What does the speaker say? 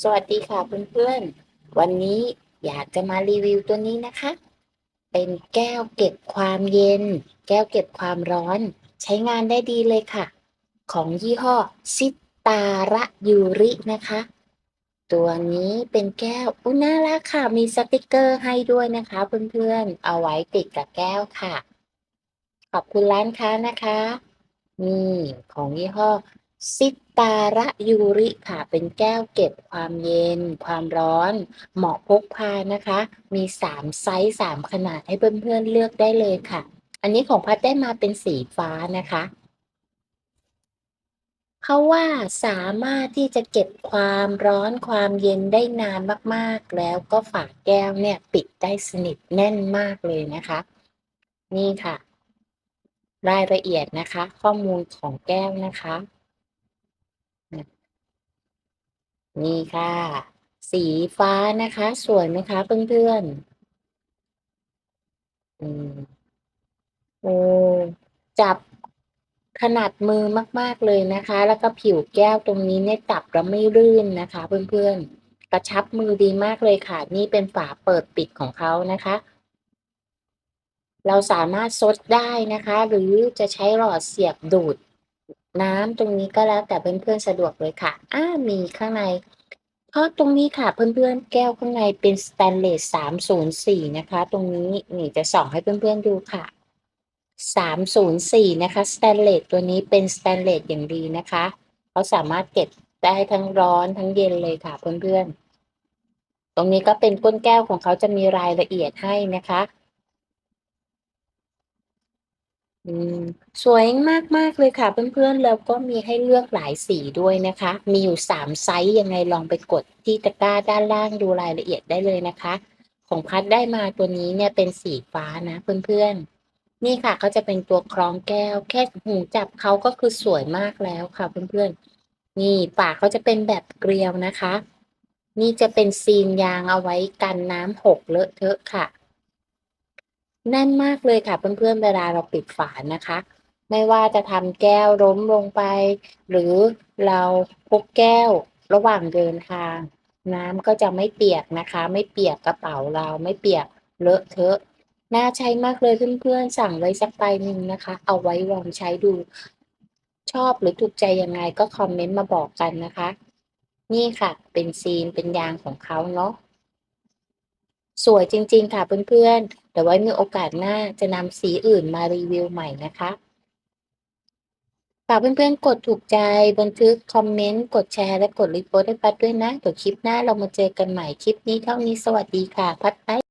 สวัสดีค่ะเพื่อนๆ วันนี้อยากจะมารีวิวตัวนี้นะคะ เป็นแก้วเก็บความเย็น แก้วเก็บความร้อน ใช้งานได้ดีเลยค่ะ ของยี่ห้อซิตาระยูรินะคะ ตัวนี้เป็นแก้วอุ้น่ารักค่ะ มีสติกเกอร์ให้ด้วยนะคะ เพื่อนๆ เอาไว้ติดกับแก้วค่ะ ขอบคุณร้านค้านะคะ นี่ของยี่ห้อ ซิตาระยูริค่ะ เป็นแก้วเก็บความเย็น ความร้อน เหมาะพกพานะคะ มี 3 ไซส์ 3 ขนาดให้เพื่อนๆเลือกได้เลยค่ะ อันนี้ของพัดได้มาเป็นสีฟ้านะคะเขาว่าสามารถที่จะเก็บความร้อนความเย็นได้นานมากๆ แล้วก็ฝาแก้วเนี่ยปิดได้สนิทแน่นมากเลยนะคะ นี่ค่ะ รายละเอียดนะคะ ข้อมูลของแก้วนะคะ นี่ค่ะ สีฟ้านะคะ สวยไหมคะเพื่อนๆอืมโอ้จับขนาดมือมาก ๆ เลยนะคะ แล้วก็ผิวแก้วตรงนี้เนี่ยจับแล้วไม่รื่นนะคะ เพื่อนๆ กระชับมือดีมากเลยค่ะ นี่เป็นฝาเปิดปิดของเขานะคะ เราสามารถซดได้นะคะ หรือจะใช้หลอดเสียบดูด น้ำตรงนี้ก็แล้วแต่เพื่อนๆสะดวกเลยค่ะอ่ามีข้างในเพราะตรงนี้ค่ะเพื่อนๆแก้วข้างในเป็นสแตนเลส304นะคะ ตรงนี้นี่จะส่องให้เพื่อนๆดูค่ะ304นะคะสแตนเลสตัวนี้เป็นสแตนเลสอย่างดีนะคะเขาสามารถเก็บได้ทั้งร้อนทั้งเย็นเลยค่ะเพื่อนๆตรงนี้ก็เป็นก้นแก้วของเขาจะมีรายละเอียดให้นะคะ อืม สวยมากๆเลยค่ะเพื่อนๆ แล้วก็มีให้เลือกหลายสีด้วยนะคะ มีอยู่3ไซส์ยังไงลองไปกดที่ตะกร้าด้านล่างดูรายละเอียดได้เลยนะคะ ของพัดได้มาตัวนี้เนี่ยเป็นสีฟ้านะเพื่อนๆ นี่ค่ะเขาจะเป็นตัวคล้องแก้ว แค่หูจับเขาก็คือสวยมากแล้วค่ะเพื่อนๆ นี่ปากเขาจะเป็นแบบเกลียวนะคะ นี่จะเป็นซีนยางเอาไว้กันน้ำหกเลอะเทอะค่ะ แน่นมากเลยค่ะเพื่อนๆเวลาเราปิดฝานะคะ ไม่ว่าจะทำแก้วล้มลงไป หรือเราพกแก้วระหว่างเดินทาง น้ำก็จะไม่เปียกนะคะ ไม่เปียกกระเป๋าเราไม่เปียกเลอะเทอะน่าใช้มากเลยเพื่อนๆสั่งไว้สักใบหนึ่งนะคะ เอาไว้ลองใช้ดู ชอบหรือถูกใจยังไงก็คอมเมนต์มาบอกกันนะคะ นี่ค่ะเป็นซีนเป็นยางของเขาเนาะ สวยจริง ๆ ค่ะเพื่อนๆแต่ไว้มีโอกาสหน้าจะนำสีอื่นมารีวิวใหม่นะคะฝากเพื่อนๆ กดถูกใจบันทึกคอมเมนต์ กดแชร์และกดรีโพสต์ให้พัดด้วยนะ เดี๋ยวคลิปหน้าเรามาเจอกันใหม่คลิปนี้เท่านี้สวัสดีค่ะ พัดไป